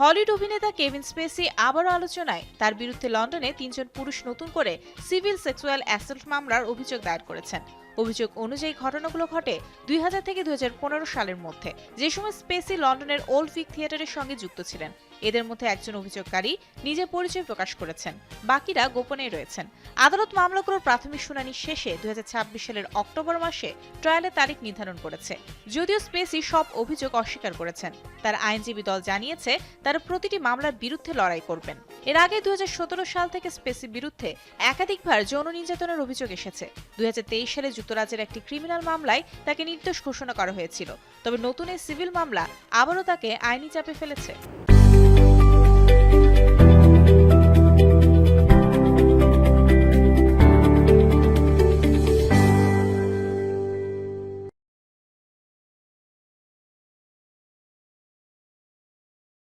Hollywood অভিনেতা Kevin Spacey আবারও আলোচনায়। তার বিরুদ্ধে লন্ডনে তিনজন পুরুষ নতুন করে সিভিল সেক্সুয়াল অ্যাসল্ট মামলার অভিযোগ দায়ের করেছেন। অভিযোগ অনুযায়ী ঘটনাগুলো ঘটে দুই হাজার থেকে দুই সালের মধ্যে। যে সময় স্পেসি লন্ডনের ওল্ড ভিক থিয়েটারের সঙ্গে যুক্ত ছিলেন। এদের মধ্যে একজন অভিযোগকারী নিজে পরিচয় প্রকাশ করেছেন। বাকিরা গোপনেই রয়েছেন। আদালত মামলাগুলোর প্রাথমিক শুনানি শেষে দুই সালের অক্টোবর মাসে ট্রায়ালের তারিখ নির্ধারণ করেছে। যদিও স্পেসি সব অভিযোগ অস্বীকার করেছেন। তার আইনজীবী দল জানিয়েছে, তারা প্রতিটি মামলার বিরুদ্ধে লড়াই করবেন। এর আগে দুই হাজার সতেরো সাল থেকে স্পেসির বিরুদ্ধে একাধিকবার যৌন নির্যাতনের অভিযোগ এসেছে। দুই হাজার তেইশ সালে যুক্তরাজ্যের একটি ক্রিমিনাল মামলায় তাকে নির্দোষ ঘোষণা করা হয়েছিল। তবে নতুন এই সিভিল মামলা আবারও তাকে আইনি চাপে ফেলেছে।